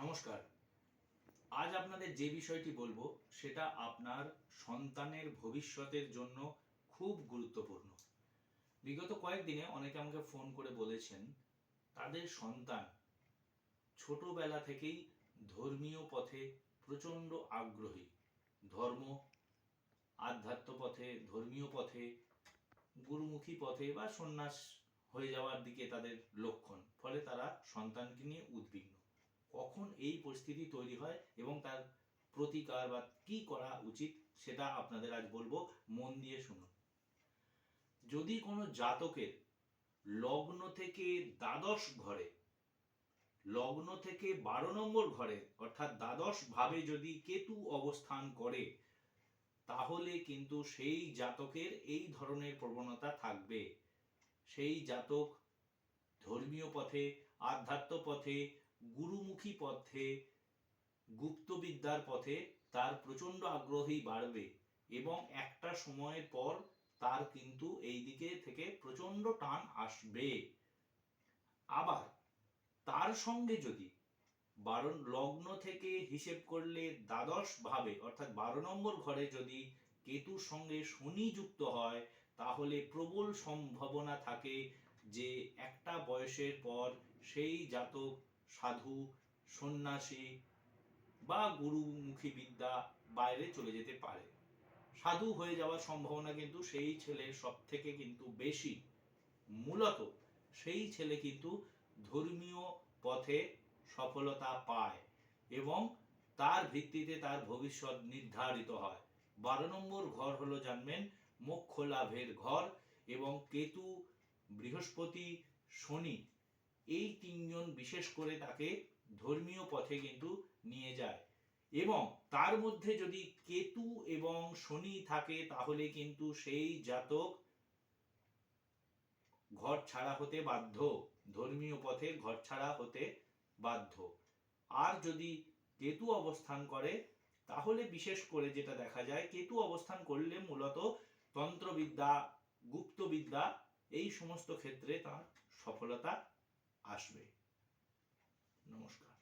নমস্কার। আজ আপনাদের যে বিষয়টি বলব, সেটা আপনার সন্তানের ভবিষ্যতের জন্য খুব গুরুত্বপূর্ণ। বিগত কয়েকদিনে অনেকে আমাকে ফোন করে বলেছেন, তাদের সন্তান ছোটবেলা থেকেই ধর্মীয় পথে প্রচণ্ড আগ্রহী। ধর্ম, আধ্যাত্ম পথে, ধর্মীয় পথে, গুরুমুখী পথে বা সন্ন্যাস হয়ে যাওয়ার দিকে তাদের লক্ষণ। ফলে তারা সন্তানকে নিয়ে উদ্বিগ্ন। কখন এই পরিস্থিতি তৈরি হয় এবং তার প্রতিকার বা কি করা উচিত সেটা আপনাদের আজ বলব, মন দিয়ে শুনুন। যদি কোনো জাতকের লগ্ন থেকে দ্বাদশ ঘরে, লগ্ন থেকে বারো নম্বর ঘরে, অর্থাৎ দ্বাদশ ভাবে যদি কেতু অবস্থান করে, তাহলে কিন্তু সেই জাতকের এই ধরনের প্রবণতা থাকবে। সেই জাতক ধর্মীয় পথে, আধ্যাত্ম পথে গুরুমুখী পথে, গুপ্তবিদ্যার পথে তার প্রচণ্ড আগ্রহী বাড়বে এবং একটা সময়ের পর তার কিন্তু এই দিকে থেকে প্রচণ্ড টান আসবে। আবার তার সঙ্গে যদি বারো লগ্ন থেকে হিসেব করলে দ্বাদশ ভাবে, অর্থাৎ বারো নম্বর ঘরে যদি কেতুর সঙ্গে শনি যুক্ত হয়, তাহলে প্রবল সম্ভাবনা থাকে যে একটা বয়সের পর সেই জাতক সাধু, সন্ন্যাসী বা গুরুমুখী বিদ্যা বাইরে চলে যেতে পারে। সাধু হয়ে যাওয়ার সম্ভাবনা কিন্তু সেই ছেলের সব থেকে কিন্তু বেশি। মূলত সেই ছেলে কিন্তু ধর্মীয় পথে সফলতা পায় এবং তার ভিত্তিতে তার ভবিষ্যৎ নির্ধারিত হয়। বারো নম্বর ঘর হলো জানবেন মোক্ষ লাভের ঘর এবং কেতু, বৃহস্পতি, শনি এই তিনজন বিশেষ করে তাকে ধর্মীয় পথে কিন্তু নিয়ে যায়। এবং তার মধ্যে যদি কেতু এবং শনি থাকে, তাহলে কিন্তু সেই জাতক ঘর ছাড়া হতে বাধ্য। ধর্মীয় পথে ঘর ছাড়া হতে বাধ্য। আর যদি কেতু অবস্থান করে, তাহলে বিশেষ করে যেটা দেখা যায়, কেতু অবস্থান করলে মূলত তন্ত্রবিদ্যা, গুপ্তবিদ্যা, এই সমস্ত ক্ষেত্রে তার সফলতা আসবে নমস্কার